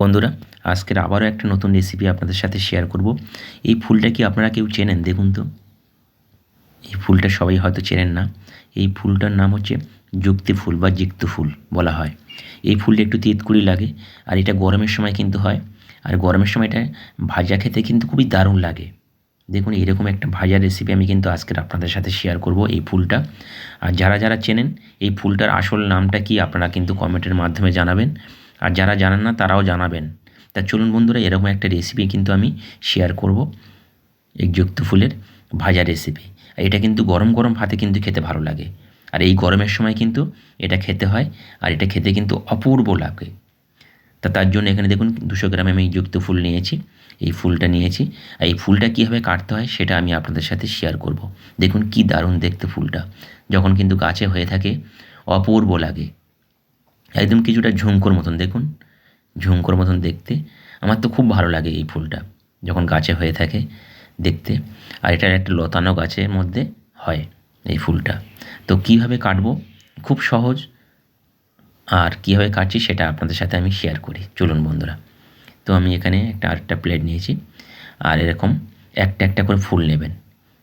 বন্ধুরা, আজকের আবারও একটা নতুন রেসিপি আপনাদের সাথে শেয়ার করব। এই ফুলটা কি আপনারা কেউ চেনেন? দেখুন তো। এই ফুলটা সবাই হয়তো চেনেন না। এই ফুলটার নাম হচ্ছে যুক্তি ফুল বা জিক্ত ফুল বলা হয়। এই ফুলটা একটু তিতকুড়ি লাগে, আর এটা গরমের সময় কিন্তু হয়। আর গরমের সময় এটা ভাজা খেতে কিন্তু খুবই দারুণ লাগে। দেখুন, এরকম একটা ভাজা রেসিপি আমি কিন্তু আজকের আপনাদের সাথে শেয়ার করব এই ফুলটা। আর যারা যারা চেনেন, এই ফুলটার আসল নামটা কি আপনারা কিন্তু কমেন্টের মাধ্যমে জানাবেন। আর যারা জানেন না, তারাও জানাবেন। তা চলুন বন্ধুরা, এরকম একটা রেসিপি কিন্তু আমি শেয়ার করব, এই যুক্ত ফুলের ভাজা রেসিপি আর এটা কিন্তু গরম গরম ভাতে কিন্তু খেতে ভালো লাগে। আর এই গরমের সময় কিন্তু এটা খেতে হয়, আর এটা খেতে কিন্তু অপূর্ব লাগে। তা তার জন্য এখানে দেখুন, দুশো গ্রাম আমি যুক্ত ফুল নিয়েছি, এই ফুলটা নিয়েছি। আর এই ফুলটা কীভাবে কাটতে হয় সেটা আমি আপনাদের সাথে শেয়ার করব। দেখুন কি দারুণ দেখতে ফুলটা। যখন কিন্তু গাছে হয়ে থাকে, অপূর্ব লাগে। একদম কিছুটা ঝুমকোর মতন, দেখুন। ঝুমকোর মতন দেখতে। আমার তো খুব ভালো লাগে এই ফুলটা, যখন গাছে হয়ে থাকে দেখতে। আর এটার একটা লতানো গাছের মধ্যে হয় এই ফুলটা। তো কীভাবে কাটবো? খুব সহজ। আর কীভাবে কাটছি সেটা আপনাদের সাথে আমি শেয়ার করি। চলুন বন্ধুরা। তো আমি এখানে একটা আরেকটা প্লেট নিয়েছি। আর এরকম একটা একটা করে ফুল নেবেন।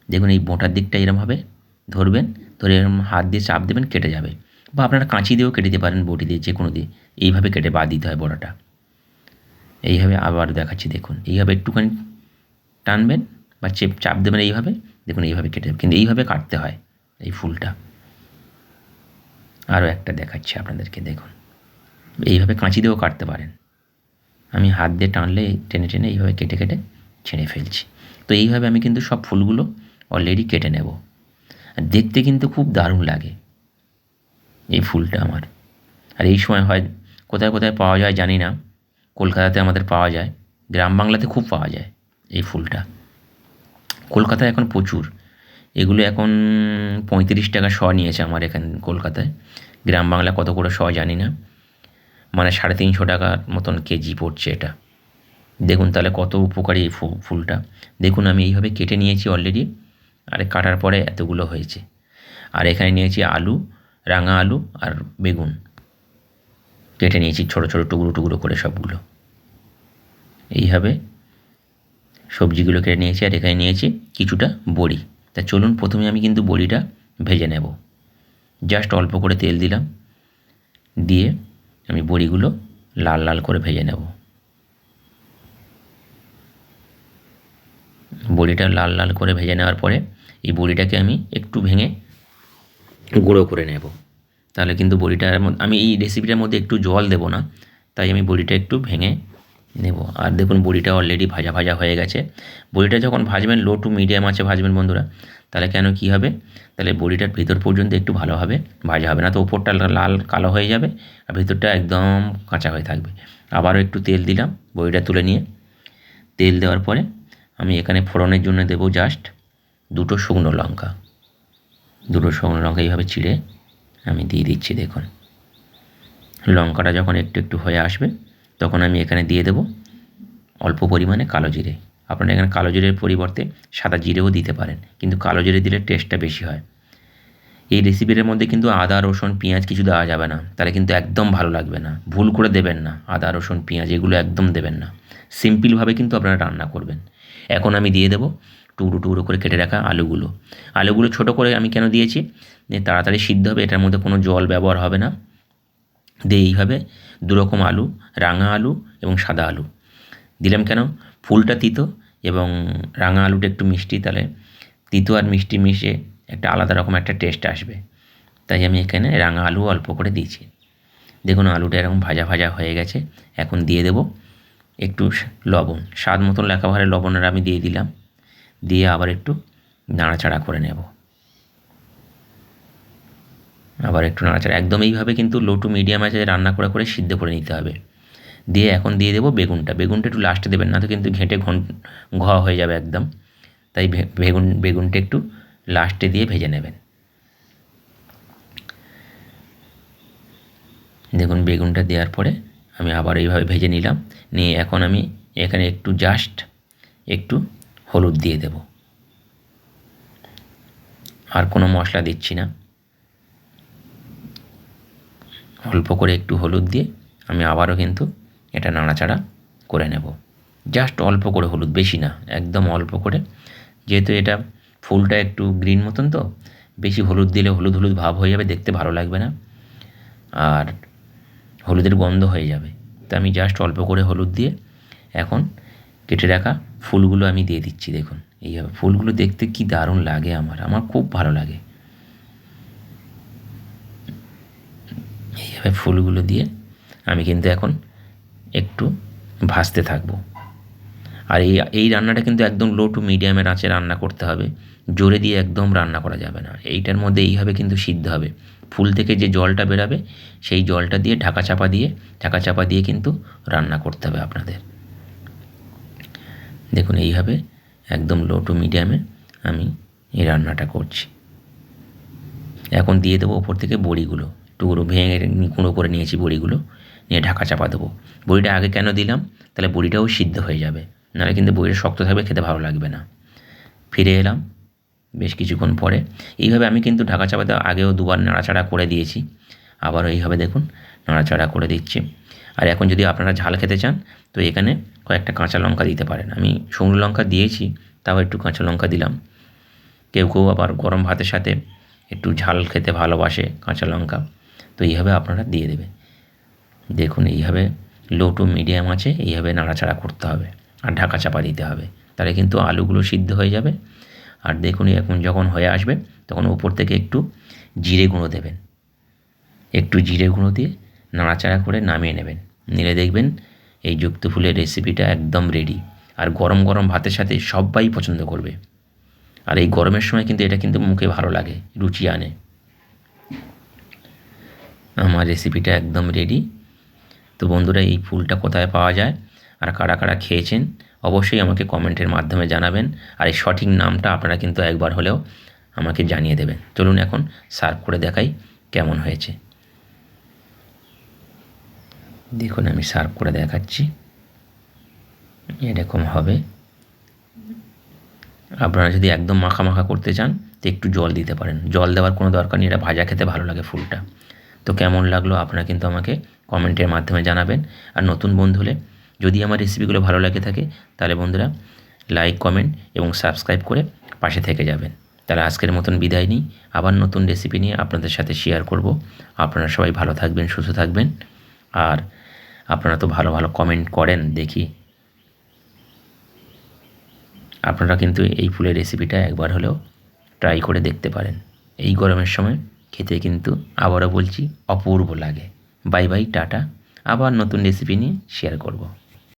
দেখুন এই বোঁটার দিকটা এরমভাবে ধরবেন, ধরে এরকম হাত দিয়ে চাপ দেবেন, কেটে যাবে। বা আপনারা কাঁচি দিয়েও কেটে দিতে পারেন বটি দিয়ে, যে কোনো দিয়ে। এইভাবে কেটে বাদ দিতে হয় বড়াটা। এইভাবে আবার দেখাচ্ছি, দেখুন। এইভাবে একটুখানি টানবেন বা চেপ, চাপ দেবেন এইভাবে। দেখুন, এইভাবে কেটে, কিন্তু এইভাবে কাটতে হয় এই ফুলটা। আরও একটা দেখাচ্ছি আপনাদেরকে, দেখুন। এইভাবে কাঁচি দিয়েও কাটতে পারেন। আমি হাত দিয়ে টানলে, টেনে টেনে এইভাবে কেটে কেটে ছেড়ে ফেলছি। তো এইভাবে আমি কিন্তু সব ফুলগুলো অলরেডি কেটে নেব। দেখতে কিন্তু খুব দারুণ লাগে। এই ফুলটা আমার। আর এই সময় হয়, কোথায় কোথায় পাওয়া যায় জানি না। কলকাতাতে আমাদের পাওয়া যায়, গ্রাম বাংলাতে খুব পাওয়া যায় এই ফুলটা। কলকাতায় এখন প্রচুর। এগুলো এখন পঁয়ত্রিশ টাকা শ নিয়েছে আমার এখানে কলকাতায়। গ্রাম বাংলা কত করে শ জানি না। মানে সাড়ে তিনশো টাকার মতন কেজি পড়ছে এটা। দেখুন তাহলে কত উপকারী এই ফুলটা। দেখুন আমি এইভাবে কেটে নিয়েছি অলরেডি আর কাটার পরে এতগুলো হয়েছে। আর এখানে নিয়েছি আলু রাঙা আলু আর বেগুন। কেটে নিয়েছি ছোটো ছোটো, টুকরো টুকরো করে সবগুলো। এইভাবে সবজিগুলো কেটে নিয়েছি আর এখানে নিয়েছি কিছুটা বড়ি। তা চলুন, প্রথমে আমি কিন্তু বড়িটা ভেজে নেব। জাস্ট অল্প করে তেল দিলাম। দিয়ে আমি বড়িগুলো লাল লাল করে ভেজে নেব। বড়িটা লাল লাল করে ভেজে নেওয়ার পরে এই বড়িটাকে আমি একটু ভেঙে গুঁড়ো করে নেব। তাহলে কিন্তু বড়িটার মধ্যে, আমি এই রেসিপিটার মধ্যে একটু জল দেবো না, তাই আমি বড়িটা একটু ভেঙে নেব। আর দেখুন, বড়িটা অলরেডি ভাজা ভাজা হয়ে গেছে। বড়িটা যখন ভাজবেন লো টু মিডিয়াম আছে ভাজবেন বন্ধুরা, তাহলে কেন কী হবে? তাহলে বড়িটার ভিতর পর্যন্ত একটু ভালোভাবে ভাজা হবে না তো ওপরটা লাল কালো হয়ে যাবে আর ভিতরটা একদম কাঁচা হয়ে থাকবে। আবারও একটু তেল দিলাম বড়িটা তুলে নিয়ে। তেল দেওয়ার পরে আমি এখানে ফোড়নের জন্য দেবো জাস্ট দুটো শুকনো লঙ্কা। দুটো শুকনো লঙ্কা এইভাবে চিড়ে আমি দিয়ে দিচ্ছি, দেখুন। লঙ্কাটা যখন একটু একটু হয়ে আসবে, তখন আমি এখানে দিয়ে দেবো অল্প পরিমাণে কালো জিরে। আপনারা এখানে কালো জিরের পরিবর্তে সাদা জিরেও দিতে পারেন, কিন্তু কালো জিরে দিলে টেস্টটা বেশি হয়। এই রেসিপির মধ্যে কিন্তু আদা, রসুন, পেঁয়াজ কিছু দেওয়া যাবে না, তাহলে কিন্তু একদম ভালো লাগবে না। ভুল করে দেবেন না, আদা, রসুন, পেঁয়াজ এগুলো একদম দেবেন না। সিম্পলভাবে কিন্তু আপনারা রান্না করবেন। এখন আমি দিয়ে দেবো টুকরো টুকরো করে কেটে রাখা আলুগুলো। আলুগুলো ছোটো করে আমি কেন দিয়েছি? যে তাড়াতাড়ি সিদ্ধ হবে, এটার মধ্যে কোনো জল ব্যবহার হবে না। দিয়ে এইভাবে দুরকম আলু, রাঙা আলু এবং সাদা আলু। দিলাম কেন? ফুলটা তিতো এবং রাঙা আলুটা একটু মিষ্টি, তাহলে তিতো আর মিষ্টি মিশে একটা আলাদা রকম একটা টেস্ট আসবে। তাই আমি এখানে রাঙা আলু অল্প করে দিয়েছি। দেখুন আলুটা এরকম ভাজা ভাজা হয়ে গেছে। এখন দিয়ে দেব একটু লবণ। স্বাদ মতন লেখা ভারে লবণের আমি দিয়ে দিলাম। দিয়ে আবার একটু নাড়াচাড়া করে নেব। আবার একটু নাড়াচাড়া। একদম এইভাবে কিন্তু লো টু মিডিয়াম আছে, রান্না করে করে সিদ্ধ করে নিতে হবে। দিয়ে এখন দিয়ে দেবো বেগুনটা। বেগুনটা একটু লাস্টে দেবেন, না তো কিন্তু ঘেঁটে ঘন, ঘ হয়ে যাবে একদম। তাই বেগুন, বেগুনটা একটু লাস্টে দিয়ে ভেজে নেবেন। দেখুন, বেগুনটা দেওয়ার পরে আমি আবার এইভাবে ভেজে নিলাম। নিয়ে এখন আমি এখানে একটু জাস্ট একটু হলুদ দিয়ে দেব। আর কোনো মশলা দিচ্ছি না। অল্প করে একটু হলুদ দিয়ে আমি আবারও কিন্তু এটা নাড়াচাড়া করে নেব। জাস্ট অল্প করে হলুদ, বেশি না, একদম অল্প করে। যেহেতু এটা ফুলটা একটু গ্রিন মতন তো, বেশি হলুদ দিলে হলুদ হলুদ ভাব হয়ে যাবে, দেখতে ভালো লাগবে না। আর হলুদের গন্ধ হয়ে যাবে। তো আমি জাস্ট অল্প করে হলুদ দিয়ে এখন কেটে রাখা ফুলগুলো আমি দিয়ে দিচ্ছি, দেখুন। এইভাবে ফুলগুলো দেখতে কি দারুণ লাগে আমার আমার খুব ভালো লাগে। এইভাবে ফুলগুলো দিয়ে আমি কিন্তু এখন একটু ভাজতে থাকব। আর এই এই রান্নাটা কিন্তু একদম লো টু মিডিয়ামের আঁচে রান্না করতে হবে। জোরে দিয়ে একদম রান্না করা যাবে না। এইটার মধ্যে এইভাবে কিন্তু সিদ্ধ হবে। ফুল থেকে যে জলটা বেরাবে, সেই জলটা দিয়ে ঢাকা চাপা দিয়ে, ঢাকা চাপা দিয়ে কিন্তু রান্না করতে হবে আপনাদের। দেখুন, এইভাবে একদম লো টু মিডিয়ামে আমি এই রান্নাটা করছি। এখন দিয়ে দেবো ওপর থেকে বড়িগুলো। টুকরো ভেঙে গুঁড়ো করে নিয়েছি বড়িগুলো, নিয়ে ঢাকা চাপা দেবো। বড়িটা আগে কেন দিলাম? তাহলে বড়িটাও সিদ্ধ হয়ে যাবে। নাহলে কিন্তু বড়িটা শক্ত থাকবে, খেতে ভালো লাগবে না। ফিরে এলাম বেশ কিছুক্ষণ পরে। এইভাবে আমি কিন্তু ঢাকা চাপাতে আগেও দুবার নাড়াচাড়া করে দিয়েছি। আবারও এইভাবে দেখুন, নাড়াচাড়া করে দিচ্ছি। আর এখন যদি আপনারা ঝাল খেতে চান, তো এখানে কয়েকটা কাঁচা লঙ্কা দিতে পারেন। আমি শুকনো লঙ্কা দিয়েছি, তাও একটু কাঁচা লঙ্কা দিলাম। কেউ কেউ আবার গরম ভাতের সাথে একটু ঝাল খেতে ভালোবাসে কাঁচা লঙ্কা। তো এইভাবে আপনারা দিয়ে দেবে দেখুন, এইভাবে লো টু মিডিয়াম আছে, এইভাবে নাড়াচাড়া করতে হবে আর ঢাকা চাপা দিতে হবে। তাহলে কিন্তু আলুগুলো সিদ্ধ হয়ে যাবে। আর দেখুন, এখন যখন হয়ে আসবে, তখন উপর থেকে একটু জিরে গুঁড়ো দেবেন। একটু জিরে গুঁড়ো দিয়ে নাড়াচাড়া করে নামিয়ে নেবেন। নিলে দেখবেন এই যুক্ত ফুলের রেসিপিটা একদম রেডি আর গরম গরম ভাতের সাথে সবাই পছন্দ করবে। আর এই গরমের সময় কিন্তু এটা কিন্তু মুখে ভালো লাগে, রুচি আনে। আমার রেসিপিটা একদম রেডি তো বন্ধুরা, এই ফুলটা কোথায় পাওয়া যায় আর কারা কারা খেয়েছেন, অবশ্যই আমাকে কমেন্টের মাধ্যমে জানাবেন। আর এই সঠিক নামটা আপনারা কিন্তু একবার হলেও আমাকে জানিয়ে দেবেন। চলুন এখন সার্ভ করে দেখাই কেমন হয়েছে। দেখুন, আমি সার্ভ করে দেখাচ্ছি। এরকম হবে। আপনারা যদি একদম মাখা মাখা করতে চান, তো একটু জল দিতে পারেন। জল দেওয়ার কোনো দরকার নেই, এটা ভাজা খেতে ভালো লাগে ফুলটা। তো কেমন লাগল, আপনারা কিন্তু আমাকে কমেন্টের মাধ্যমে জানাবেন। আর নতুন বন্ধু হলে যদি আমার রেসিপিগুলো ভালো লাগে থাকে, তাহলে বন্ধুরা লাইক, কমেন্ট এবং সাবস্ক্রাইব করে পাশে থেকে যাবেন। তাহলে আজকের মতন বিদায় নিই। আবার নতুন রেসিপি নিয়ে আপনাদের সাথে শেয়ার করব। আপনারা সবাই ভালো থাকবেন, সুস্থ থাকবেন। আর আপনারা তো ভালো ভালো কমেন্ট করেন, দেখি। আপনারা কিন্তু এই ফুলের রেসিপিটা একবার হলেও ট্রাই করে দেখতে পারেন। এই গরমের সময় খেতে কিন্তু আবারও বলছি অপূর্ব লাগে। Bye bye tata. আবার নতুন রেসিপি নিয়ে শেয়ার করব।